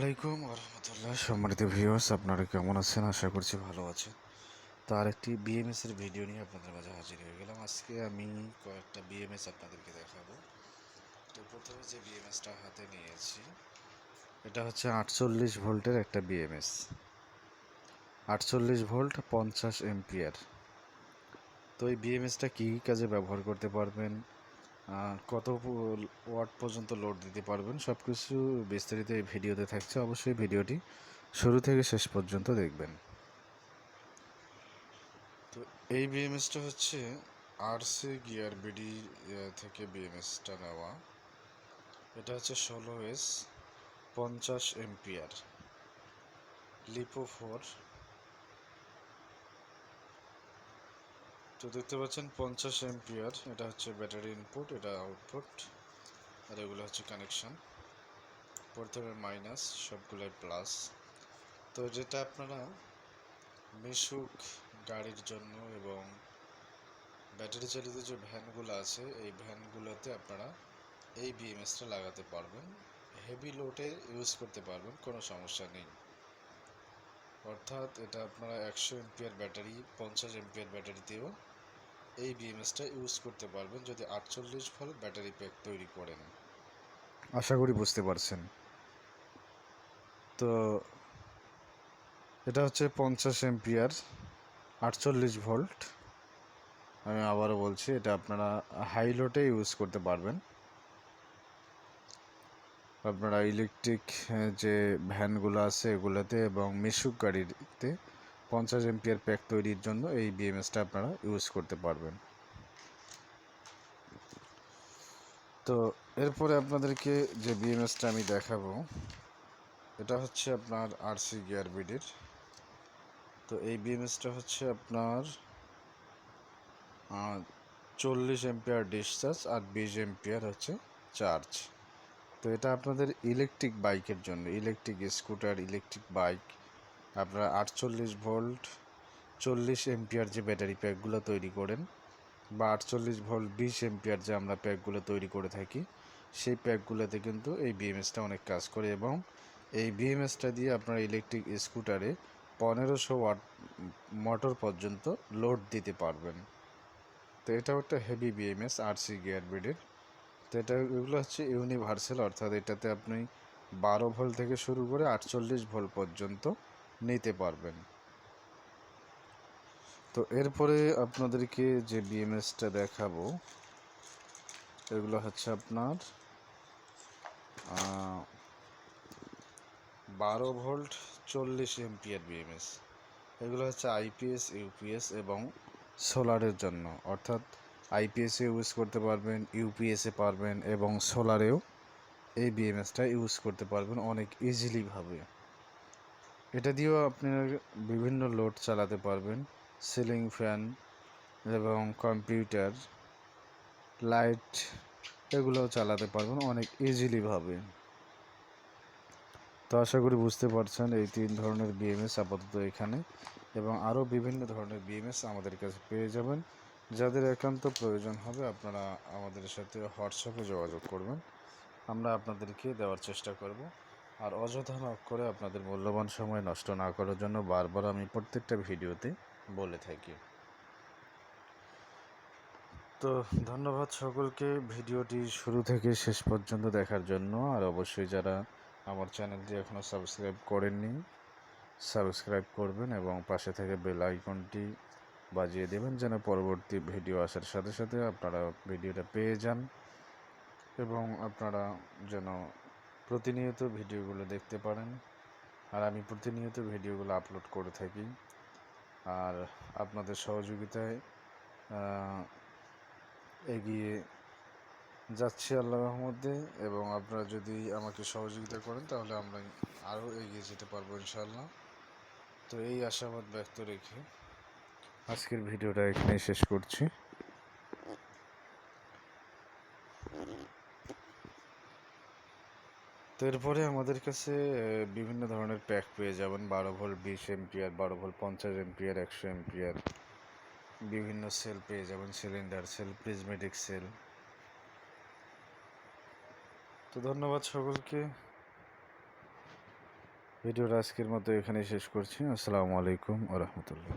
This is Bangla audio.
আলাইকুম রহমতুল্লাহ সম্মানিত ভিউয়ার্স আপনারা কেমন আছেন? আশা করছি ভালো আছেন। তো আরেকটি বিএমএস এর ভিডিও নিয়ে আপনাদের মাঝে হাজির হয়ে গেলাম। আজকে আমি কয়েকটা বিএমএস আপনাদেরকে দেখাবো। তো প্রথমে যে বিএমএসটা হাতে নিয়েছি, এটা হচ্ছে আটচল্লিশ ভোল্টের একটা বিএমএস আটচল্লিশ ভোল্ট পঞ্চাশ এম্পিয়ার তো এই বিএমএসটা কী কাজে ব্যবহার করতে পারবেন? কত ওয়াট পর্যন্ত লোড দিতে পারবেন সব কিছু বিস্তারিত এই ভিডিওতে থাকছে। অবশ্যই ভিডিওটি শুরু থেকে শেষ পর্যন্ত দেখবেন। তো এই বিএমএসটা হচ্ছে আরসি গিয়ার বিডি থেকে বিএমএসটা নেওয়া। এটা হচ্ছে ষোলো এস পঞ্চাশ এম্পিয়ার লিপো ফোর তো দেখতে পাচ্ছেন পঞ্চাশ এম্পিয়ার এটা হচ্ছে ব্যাটারি ইনপুট এটা আউটপুট আর এগুলো হচ্ছে কানেকশন প্রথমে মাইনাস সবগুলোই প্লাস তো যেটা আপনারা মিশুক গাড়ির জন্য এবং ব্যাটারি চালিত যে ভ্যানগুলো আছে, এই ভ্যানগুলোতে আপনারা এই বিএমএসটা লাগাতে পারবেন। হেভি লোডে ইউজ করতে পারবেন, কোনো সমস্যা নেই। অর্থাৎ এটা আপনারা একশো এমপিয়ার ব্যাটারি পঞ্চাশ এমপিয়ার ব্যাটারিতেও এই বিএমএসটা ইউজ করতে পারবেন যদি আটচল্লিশ ভোল্ট ব্যাটারি প্যাক তৈরি করেন আশা করি বুঝতে পারছেন। তো এটা হচ্ছে পঞ্চাশ এমপিয়ার আটচল্লিশ ভোল্ট আমি আবারও বলছি, এটা আপনারা হাই লোডে ইউজ করতে পারবেন। আপনারা ইলেকট্রিক যে ভ্যানগুলো আছে এগুলোতে এবং মিশুক গাড়িতে পঞ্চাশ এমপিয়ার প্যাক তৈরির জন্য এই বিএমএসটা আপনারা ইউজ করতে পারবেন। তো এরপরে আপনাদেরকে যে বিএমএসটা আমি দেখাবো, এটা হচ্ছে আপনার আরসি গিয়ার বিডির তো এই বিএমএসটা হচ্ছে আপনার চল্লিশ এম্পিয়ার ডিসচার্জ আর বিশ এম্পিয়ার হচ্ছে চার্জ তো এটা আপনাদের ইলেকট্রিক বাইকের জন্য ইলেকট্রিক স্কুটার ইলেকট্রিক বাইক আপনারা আটচল্লিশ ভোল্ট, চল্লিশ এম্পিয়ার যে ব্যাটারি প্যাকগুলো তৈরি করেন বা আটচল্লিশ ভোল্ট, বিশ এম্পিয়ার যে আমরা প্যাকগুলো তৈরি করে থাকি, সেই প্যাকগুলোতে কিন্তু এই বিএমএসটা অনেক কাজ করে এবং এই বিএমএসটা দিয়ে আপনারা ইলেকট্রিক স্কুটারে পনেরোশো ওয়াট মোটর পর্যন্ত লোড দিতে পারবেন। তো এটাও একটা হেভি বিএমএস আরসি গিয়ার ব্রিডের তো এটা এগুলো হচ্ছে ইউনিভার্সাল অর্থাৎ এটাতে আপনি বারো ভোল্ট থেকে শুরু করে আটচল্লিশ ভোল্ট পর্যন্ত নিতে পারবেন। তো এরপরে আপনাদেরকে যে বিএমএসটা দেখাবো, এগুলো হচ্ছে আপনার বারো ভোল্ট চল্লিশ এমপিয়ার বিএমএস। এগুলো হচ্ছে আইপিএস, ইউপিএস এবং সোলারের জন্য। অর্থাৎ আইপিএসে ইউজ করতে পারবেন, ইউপিএসে পারবেন এবং সোলারেও এই বিএমএসটা ইউজ করতে পারবেন অনেক ইজিলিভাবে এটা দিয়েও আপনার বিভিন্ন লোড চালাতে পারবেন। সিলিং ফ্যান এবং কম্পিউটার, লাইট এগুলোও চালাতে পারবেন অনেক ইজিলিভাবে তো আশা করি বুঝতে পারছেন এই তিন ধরনের বিএমএস আপাতত এখানে এবং আরও বিভিন্ন ধরনের বিএমএস আমাদের কাছে পেয়ে যাবেন। যাদের একান্ত প্রয়োজন হবে আপনারা আমাদের সাথে হোয়াটসঅ্যাপে যোগাযোগ করবেন। আমরা আপনাদেরকে দেওয়ার চেষ্টা করব। আর অযথা নক করে আপনাদের মূল্যবান সময় নষ্ট না করার জন্য বারবার আমি প্রত্যেকটা ভিডিওতে বলে থাকি। তো ধন্যবাদ সকলকে ভিডিওটি শুরু থেকে শেষ পর্যন্ত দেখার জন্য। আর অবশ্যই যারা আমার চ্যানেলটি এখনও সাবস্ক্রাইব করেননি, সাবস্ক্রাইব করবেন এবং পাশে থেকে বেল আইকনটি বাজিয়ে দেবেন যেন পরবর্তী ভিডিও আসার সাথে সাথে আপনারা ভিডিওটা পেয়ে যান এবং আপনারা যেন প্রতিনিয়ত ভিডিওগুলো দেখতে পারেন। আর আমি প্রতিনিয়ত ভিডিওগুলো আপলোড করে থাকি। আর আপনাদের সহযোগিতায় এগিয়ে যাচ্ছি আল্লাহ রহমতে। এবং আপনারা যদি আমাকে সহযোগিতা করেন, তাহলে আমরা আরও এগিয়ে যেতে পারব ইনশাল্লাহ তো এই আশাবাদ ব্যক্ত রেখে আজকের ভিডিওটা এখানেই শেষ করছি। তো এরপরে আমাদের কাছে বিভিন্ন ধরনের প্যাক পেয়ে যাবেন। বারো ভোল্ট বিশ এমপিয়ার বারো ভোল্ট পঞ্চাশ এমপিয়ার একশো এমপিয়ার বিভিন্ন সেল পেয়ে যাবেন সিলিন্ডার সেল প্রিজমেটিক সেল তো ধন্যবাদ সকলকে। ভিডিওটা আজকের মতো এখানেই শেষ করছি। আসসালামু আলাইকুম আ রহমতুল্লাহ।